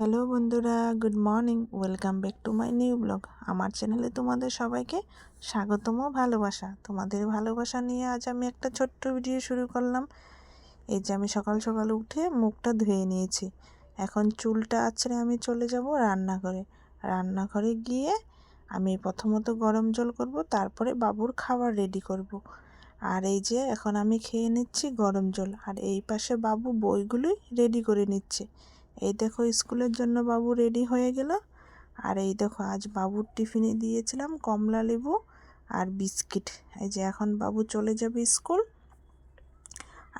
Hello বন্ধুরা, good morning, welcome back to my new blog. আমার চ্যানেলে তোমাদের সবাইকে স্বাগতম ভালোবাসা। তোমাদের ভালোবাসা নিয়ে আজ আমি একটা ছোট্ট ভিডিও শুরু করলাম। এই যে আমি সকাল সকাল উঠে মুখটা ধুয়ে নিয়েছি। এখন চুলটা আছড়ে আমি চলে যাব রান্নাঘরে। রান্নাঘরে গিয়ে আমি প্রথমত গরম জল করব, তারপরে বাবুর খাবার রেডি করব। আর এই যে এখন আমি খেয়ে নিচ্ছি গরম জল। আর এই পাশে বাবু বইগুলোই রেডি করে নিচ্ছে। এই দেখো স্কুলের জন্য বাবু রেডি হয়ে গেল। আর এই দেখো আজ বাবুর টিফিনে দিয়েছিলাম কমলা লেবু আর বিস্কিট। এই যে এখন বাবু চলে যাবে স্কুল।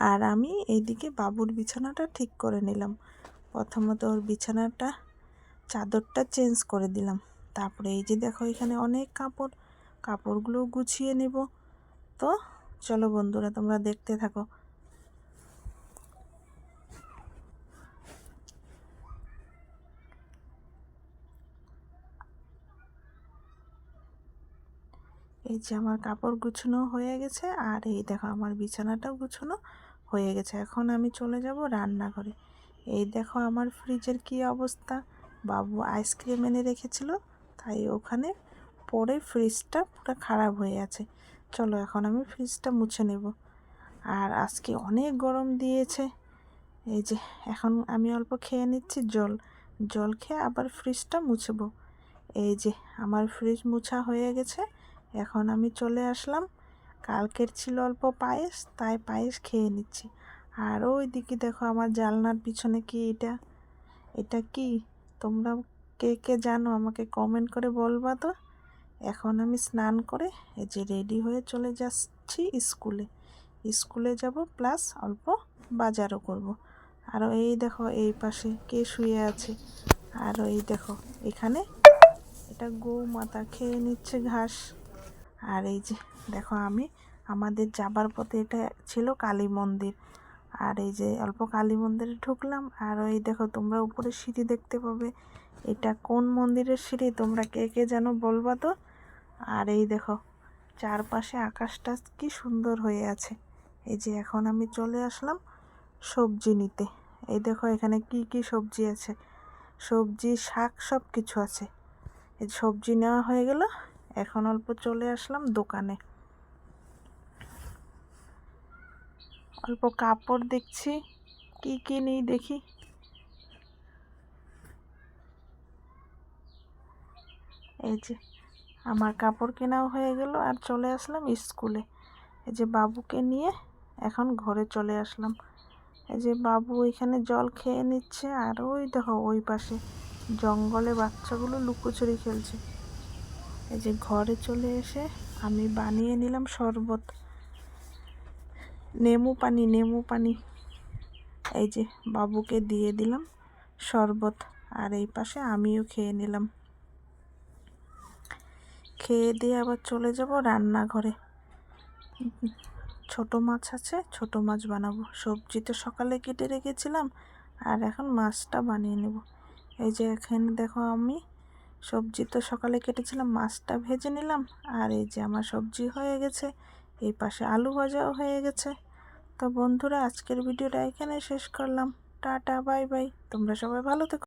আর আমি এইদিকে বাবুর বিছানাটা ঠিক করে নিলাম। প্রথমত ওর বিছানাটা, চাদরটা চেঞ্জ করে দিলাম। তারপরে এই যে দেখো এখানে অনেক কাপড় কাপড়গুলো গুছিয়ে নেব। তো চলো বন্ধুরা, তোমরা দেখতে থাকো। এই যে আমার কাপড় গুছানো হয়ে গেছে আর এই দেখো আমার বিছানাটাও গুছানো হয়ে গেছে। এখন আমি চলে যাব রান্নাঘরে। এই দেখো আমার ফ্রিজের কি অবস্থা। বাবু আইসক্রিম এনে রেখেছিল, তাই ওখানে পরে ফ্রিজটা পুরো খারাপ হয়ে আছে। চলো এখন আমি ফ্রিজটা মুছে নেব। আর আজকে অনেক গরম দিয়েছে। এই যে এখন আমি অল্প খেয়ে নিচ্ছি জল। জল খেয়ে আবার ফ্রিজটা মুছবো। এই যে আমার ফ্রিজ মুছা হয়ে গেছে। এখন আমি চলে আসলাম। কালকের ছিল অল্প পায়েস, তাই পায়েস খেয়ে নিচ্ছি। আর ওই দিকে দেখো আমার জালনার পিছনে কি এটা? এটা কি? তোমরা কে কে জানো? আমাকে কমেন্ট করে বলবা তো। এখন আমি স্নান করে এই যে রেডি হয়ে চলে যাচ্ছি স্কুলে স্কুলে যাব প্লাস অল্প বাজারও করব। আরও এই দেখো এই পাশে কে শুয়ে আছে। আরও এই দেখো এখানে এটা গৌ মাতা খেয়ে নিচ্ছে ঘাস। আর এই যে, দেখো আমি, আমাদের যাবার পথে এটা ছিল কালী মন্দির। আর এই যে, অল্প কালী মন্দিরে ঢুকলাম, আর ওই দেখো তোমরা উপরে সিঁড়ি দেখতে পাবে। এটা কোন মন্দিরের সিঁড়ি, তোমরা কে কে যেন বলবা তো? আর এই দেখো, চারপাশে আকাশটা কি সুন্দর হয়ে আছে। এই যে, এখন আমি চলে আসলাম সবজি নিতে। এই দেখো, এখানে কি কি সবজি আছে? সবজি, শাক সব কিছু আছে। এই সবজি নেওয়া হয়ে গেল। এখন অল্প চলে আসলাম দোকানে। অল্প কাপড় দেখছি, কি কি নেই দেখি। এই যে, আমার কাপড় কেনাও হয়ে গেল আর চলে আসলাম স্কুলে। এই যে বাবুকে নিয়ে এখন ঘরে চলে আসলাম। এই যে বাবু এখানে জল খেয়ে নিচ্ছে আর ওই দেখো ওই পাশে জঙ্গলে বাচ্চাগুলো লুকোচুরি খেলছে। এই যে ঘরে চলে এসে আমি বানিয়ে নিলাম শরবত। নেমু পানি নেমু পানি। এই যে বাবুকে দিয়ে দিলাম শরবত আর এই পাশে আমিও খেয়ে নিলাম। খেয়ে দিয়ে আবার চলে যাব রান্নাঘরে। ছোট মাছ আছে, ছোট মাছ বানাবো। সবজি তো সকালে কেটে রেখেছিলাম, আর এখন মাছটা বানিয়ে নেব। এই যে এখানে দেখো আমি সবজি তো সকালে কেটেছিলাম, মাছটা ভেজে নিলাম, আর এই যে আমার সবজি হয়ে গেছে, এই পাশে আলু ভাজাও হয়ে গেছে। তো বন্ধুরা, আজকের ভিডিওটা এখানে শেষ করলাম। টাটা, বাই বাই, তোমরা সবাই ভালো থেকো।